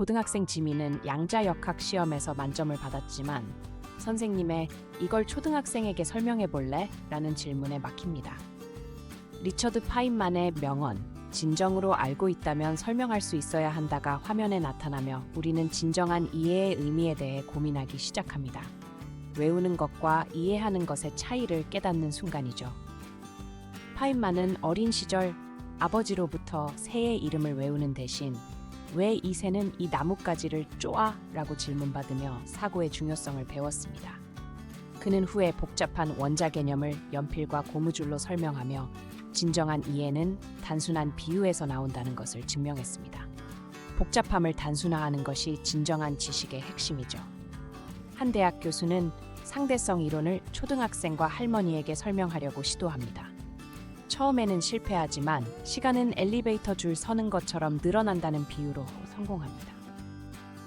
고등학생 지민은 양자역학 시험에서 만점을 받았지만 선생님의 이걸 초등학생에게 설명해 볼래? 라는 질문에 막힙니다. 리처드 파인만의 명언, 진정으로 알고 있다면 설명할 수 있어야 한다가 화면에 나타나며 우리는 진정한 이해의 의미에 대해 고민하기 시작합니다. 외우는 것과 이해하는 것의 차이를 깨닫는 순간이죠. 파인만은 어린 시절 아버지로부터 새의 이름을 외우는 대신 왜 이 새는 이 나뭇가지를 쪼아? 라고 질문받으며 사고의 중요성을 배웠습니다. 그는 후에 복잡한 원자 개념을 연필과 고무줄로 설명하며 진정한 이해는 단순한 비유에서 나온다는 것을 증명했습니다. 복잡함을 단순화하는 것이 진정한 지식의 핵심이죠. 한 대학 교수는 상대성 이론을 초등학생과 할머니에게 설명하려고 시도합니다. 처음에는 실패하지만 시간은 엘리베이터 줄 서는 것처럼 늘어난다는 비유로 성공합니다.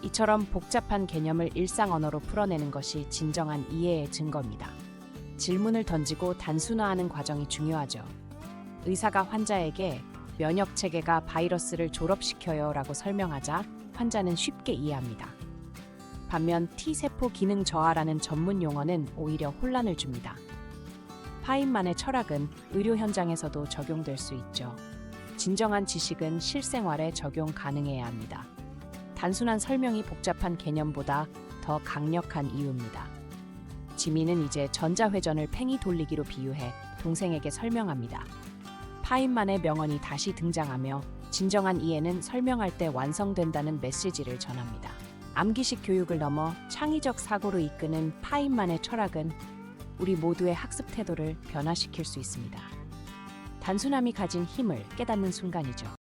이처럼 복잡한 개념을 일상 언어로 풀어내는 것이 진정한 이해의 증거입니다. 질문을 던지고 단순화하는 과정이 중요하죠. 의사가 환자에게 면역 체계가 바이러스를 졸업시켜요 라고 설명하자 환자는 쉽게 이해합니다. 반면 T세포 기능 저하라는 전문 용어는 오히려 혼란을 줍니다. 파인만의 철학은 의료 현장에서도 적용될 수 있죠. 진정한 지식은 실생활에 적용 가능해야 합니다. 단순한 설명이 복잡한 개념보다 더 강력한 이유입니다. 지민은 이제 전자회전을 팽이 돌리기로 비유해 동생에게 설명합니다. 파인만의 명언이 다시 등장하며 진정한 이해는 설명할 때 완성된다는 메시지를 전합니다. 암기식 교육을 넘어 창의적 사고로 이끄는 파인만의 철학은 우리 모두의 학습 태도를 변화시킬 수 있습니다. 단순함이 가진 힘을 깨닫는 순간이죠.